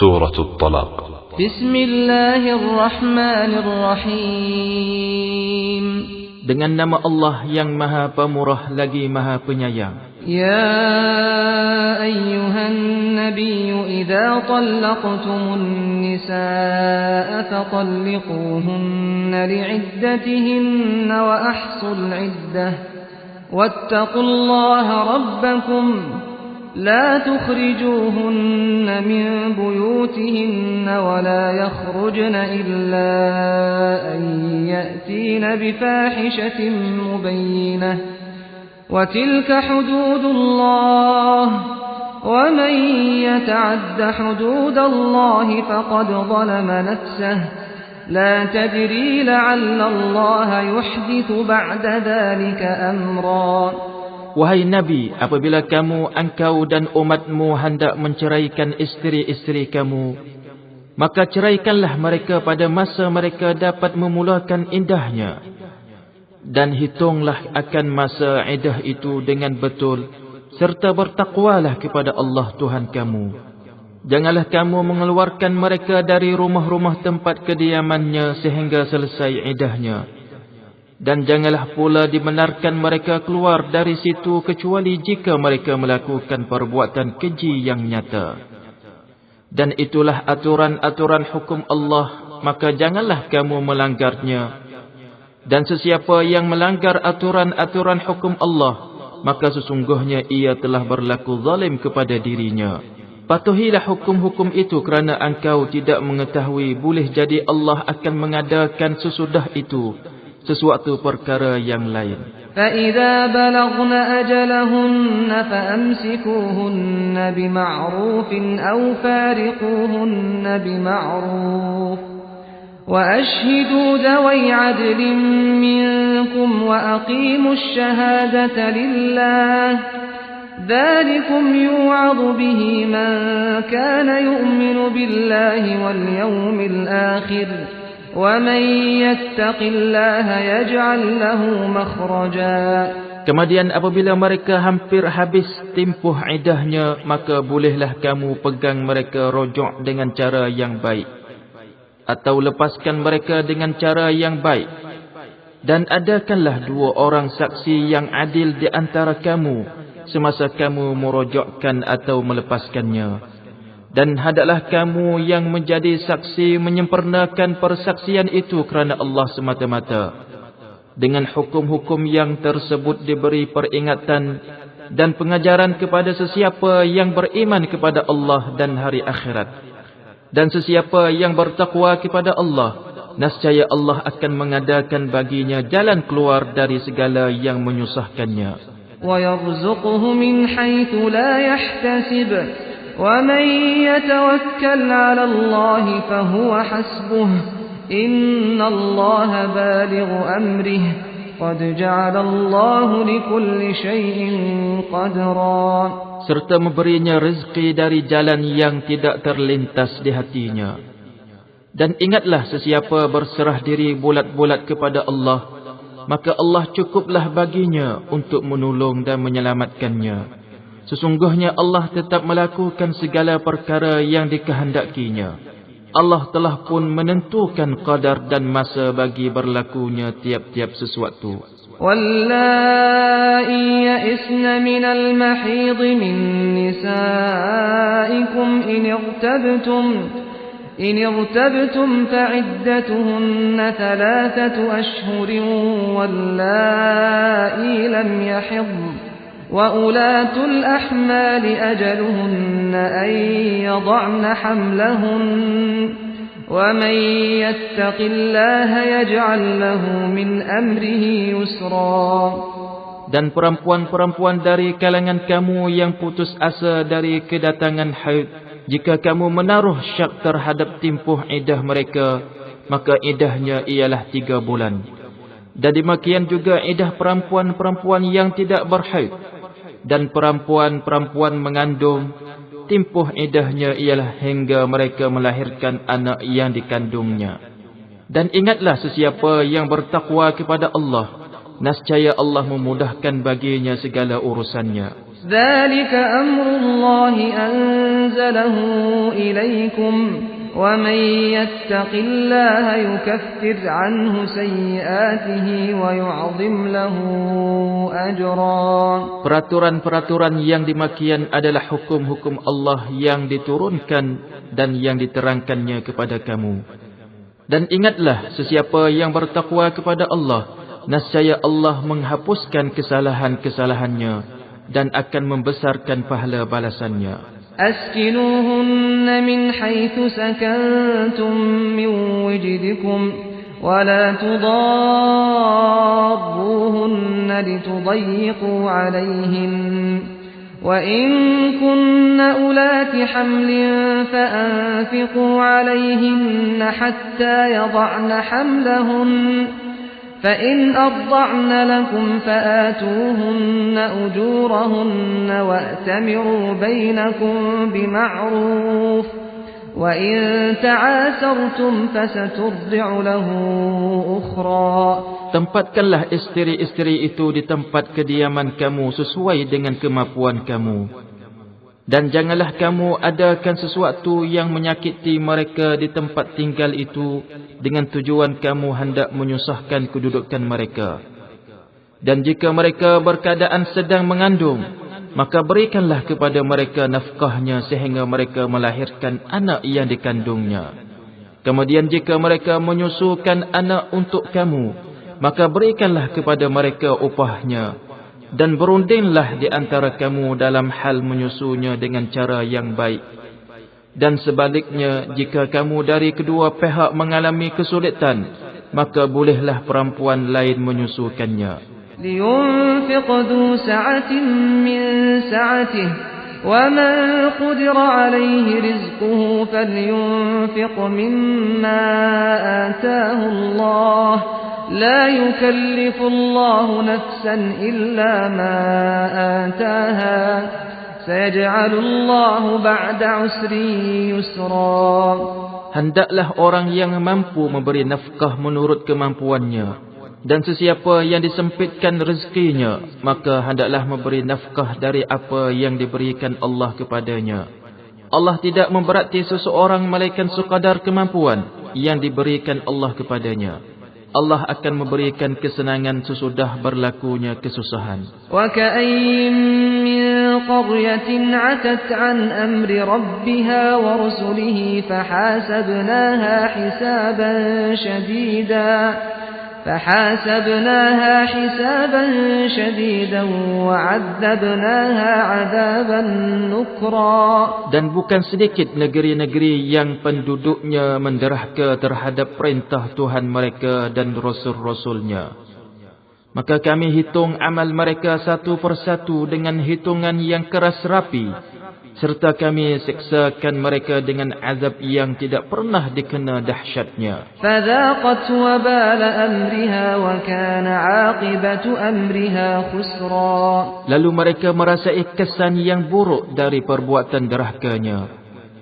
سورة الطلاق بسم الله الرحمن الرحيم Dengan nama Allah yang maha pemurah lagi maha penyayang Ya ayyuhan nabiyu Iza talaqtumun nisaa Fatalliquhunna li'iddatihinna Wa ahsul iddah Wattaqullaha rabbakum لا تخرجوهن من بيوتهن ولا يخرجن إلا أن يأتين بفاحشة مبينة. وتلك حدود الله. ومن يتعد حدود الله فقد ظلم نفسه. لا تدري لعل الله يحدث بعد ذلك أمرا. Wahai Nabi, apabila kamu, engkau dan umatmu hendak menceraikan isteri-isteri kamu, maka ceraikanlah mereka pada masa mereka dapat memulakan indahnya. Dan hitunglah akan masa idah itu dengan betul, serta bertakwalah kepada Allah Tuhan kamu. Janganlah kamu mengeluarkan mereka dari rumah-rumah tempat kediamannya sehingga selesai idahnya. Dan janganlah pula dibenarkan mereka keluar dari situ kecuali jika mereka melakukan perbuatan keji yang nyata. Dan itulah aturan-aturan hukum Allah, maka janganlah kamu melanggarnya. Dan sesiapa yang melanggar aturan-aturan hukum Allah, maka sesungguhnya ia telah berlaku zalim kepada dirinya. Patuhilah hukum-hukum itu kerana engkau tidak mengetahui boleh jadi Allah akan mengadakan sesudah itu sesuatu perkara yang lain. فإذا بلغن أجلهن فأمسكوهن بمعروف أو فارقوهن بمعروف وأشهدوا ذوي عدل منكم وأقيموا الشهادة لله ذلكم يوعظ به من كان يؤمن بالله واليوم الآخر Kemudian apabila mereka hampir habis tempoh idahnya, maka bolehlah kamu pegang mereka rojok dengan cara yang baik. Atau lepaskan mereka dengan cara yang baik. Dan adakanlah dua orang saksi yang adil di antara kamu semasa kamu merojokkan atau melepaskannya. Dan hadaklah kamu yang menjadi saksi menyempurnakan persaksian itu kerana Allah semata-mata. Dengan hukum-hukum yang tersebut diberi peringatan dan pengajaran kepada sesiapa yang beriman kepada Allah dan hari akhirat. Dan sesiapa yang bertakwa kepada Allah, nascaya Allah akan mengadakan baginya jalan keluar dari segala yang menyusahkannya. وَيَرْزُقُهُ مِنْ حَيْثُ لَا يَحْتَسِبُ ومن يتوكل على الله فهو حسبه إن الله بالغ أمره قد جعل الله لكل شيء قدرا serta memberinya rezeki dari jalan yang tidak terlintas di hatinya. Dan ingatlah sesiapa berserah diri bulat-bulat kepada Allah, maka Allah cukuplah baginya untuk menolong dan menyelamatkannya. Sesungguhnya Allah tetap melakukan segala perkara yang dikehendakinya. Allah telah pun menentukan qadar dan masa bagi berlakunya tiap-tiap sesuatu. واللائي يئسن من المحيض من نسائكم إن ارتبتم إن ارتبتم فعدتهن ثلاثة أشهر واللائي لم يحضن وأولاة الأحمال أجلهن أن يضعن حملهن ومن يتق الله يجعل له من أمره يسرا Dan perempuan-perempuan dari kalangan kamu yang putus asa dari kedatangan haid, jika kamu menaruh syak terhadap timpuh idah mereka, maka idahnya ialah tiga bulan. Dan demikian juga idah perempuan-perempuan yang tidak berhaid, dan perempuan-perempuan mengandung timpuh idahnya ialah hingga mereka melahirkan anak yang dikandungnya dan ingatlah sesiapa yang bertakwa kepada Allah nascaya Allah memudahkan baginya segala urusannya ذلك أمر الله أنزله إليكم ومن يتق الله يكفر عنه سيئاته ويعظم له أجرا Peraturan-peraturan yang demikian adalah hukum-hukum Allah yang diturunkan dan yang diterangkannya kepada kamu. Dan ingatlah sesiapa yang bertakwa kepada Allah, nascaya Allah menghapuskan kesalahan-kesalahannya dan akan membesarkan pahala balasannya. أسكنوهن من حيث سكنتم من وجدكم ولا تضاروهن لتضيقوا عليهن. وإن كن أولات حمل فأنفقوا عليهن حتى يضعن حملهن. فإن أرضعن لكم فآتوهن أجورهن وأتمروا بينكم بمعروف وإن تعاسرتم فسترضع له أخرى Tempatkanlah isteri-isteri itu di tempat kediaman kamu sesuai dengan kemampuan kamu. Dan janganlah kamu adakan sesuatu yang menyakiti mereka di tempat tinggal itu dengan tujuan kamu hendak menyusahkan kedudukan mereka. Dan jika mereka berkadaan sedang mengandung, maka berikanlah kepada mereka nafkahnya sehingga mereka melahirkan anak yang dikandungnya. Kemudian jika mereka menyusukan anak untuk kamu, maka berikanlah kepada mereka upahnya dan berundinglah di antara kamu dalam hal menyusunya dengan cara yang baik dan sebaliknya jika kamu dari kedua pihak mengalami kesulitan maka bolehlah perempuan lain menyusukannya لينفق ذو سعة من سعته ومن قدر عليه رزقه فلينفق مما آتاه الله لا يكلف الله نفسا إلا ما آتاها سيجعل الله بعد عسر يسرا Hendaklah orang yang mampu memberi nafkah menurut kemampuannya dan sesiapa yang disempitkan rezekinya maka hendaklah memberi nafkah dari apa yang diberikan Allah kepadanya. Allah tidak memberati seseorang malaikat sekadar kemampuan yang diberikan Allah kepadanya. Allah akan memberikan kesenangan sesudah berlakunya kesusahan. وَكَأَيِّن مِّن قَرْيَةٍ an amri أَمْرِ رَبِّهَا وَرُسُلِهِ فَحَاسَبْنَاهَا حِسَابًا شَدِيدًا فحاسبناها حسابا شديدا وعذبناها عذابا نكرا Dan bukan sedikit negeri-negeri yang penduduknya menderhaka terhadap perintah Tuhan mereka dan Rasul-Rasulnya. Maka kami hitung amal mereka satu persatu dengan hitungan yang keras rapi serta kami seksakan mereka dengan azab yang tidak pernah dikena dahsyatnya. فذاقت وبال أمرها وكان عاقبة أمرها خسرا Lalu mereka merasai kesan yang buruk dari perbuatan derhakanya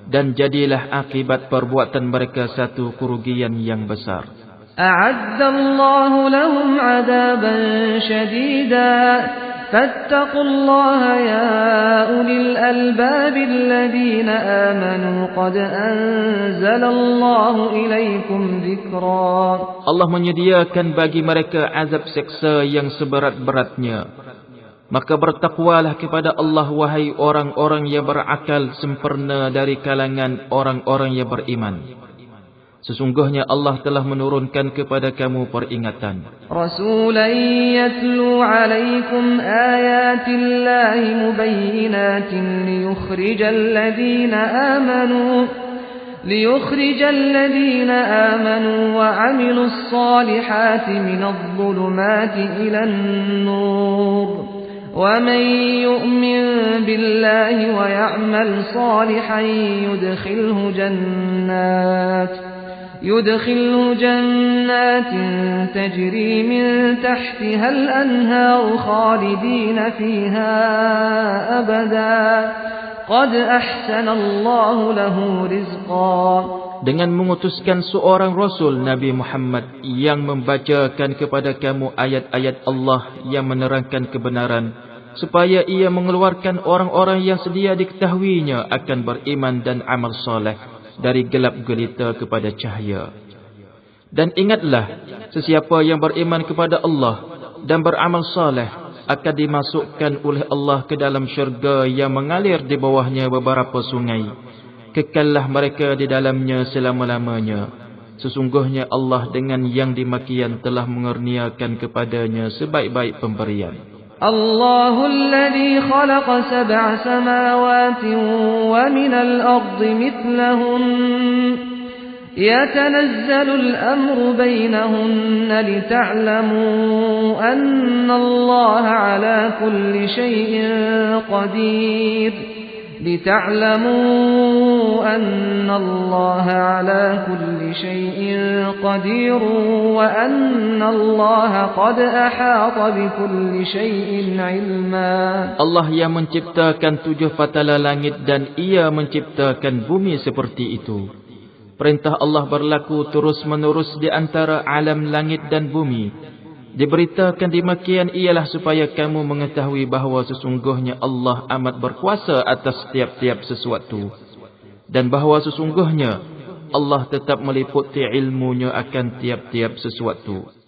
dan jadilah akibat perbuatan mereka satu kerugian yang besar. أعد الله لهم عذابا شديدا فاتقوا الله يا أولي الألباب الذين آمنوا قد أنزل الله إليكم ذكرا Allah menyediakan bagi mereka azab seksa yang seberat-beratnya. Maka bertakwalah kepada Allah wahai orang-orang yang berakal sempurna dari kalangan orang-orang yang beriman. Sesungguhnya Allah telah menurunkan kepada kamu peringatan. يتلو عليكم آيات الله مبينات ليخرج الذين آمنوا ليخرج الذين آمنوا وعملوا الصالحات من الظلمات إلى النور ومن يؤمن بالله ويعمل صالحا يدخله جنات يدخله جنات تجري من تحتها الأنهار خالدين فيها أبدا قد أحسن الله له رزقا dengan mengutuskan seorang Rasul Nabi Muhammad yang membacakan kepada kamu ayat-ayat Allah yang menerangkan kebenaran supaya ia mengeluarkan orang-orang yang sedia diketahuinya akan beriman dan amal soleh dari gelap gelita kepada cahaya. Dan ingatlah, sesiapa yang beriman kepada Allah dan beramal soleh akan dimasukkan oleh Allah ke dalam syurga yang mengalir di bawahnya beberapa sungai. Kekallah mereka di dalamnya selama-lamanya. Sesungguhnya Allah dengan yang dimakian telah mengurniakan kepadanya sebaik-baik pemberian. الله الذي خلق سبع سماوات ومن الأرض مثلهن. يتنزل الأمر بينهن لتعلموا أن الله على كل شيء قدير. لتعلموا أن الله على كل شيء قدير وأن الله قد أحاط بكل شيء علما Allah yang menciptakan tujuh patala langit dan ia menciptakan bumi seperti itu. Perintah Allah berlaku terus menerus di antara alam langit dan bumi. Diberitakan demikian ialah supaya kamu mengetahui bahawa sesungguhnya Allah amat berkuasa atas setiap-tiap sesuatu. Dan bahawa sesungguhnya Allah tetap meliputi ilmunya akan tiap-tiap sesuatu.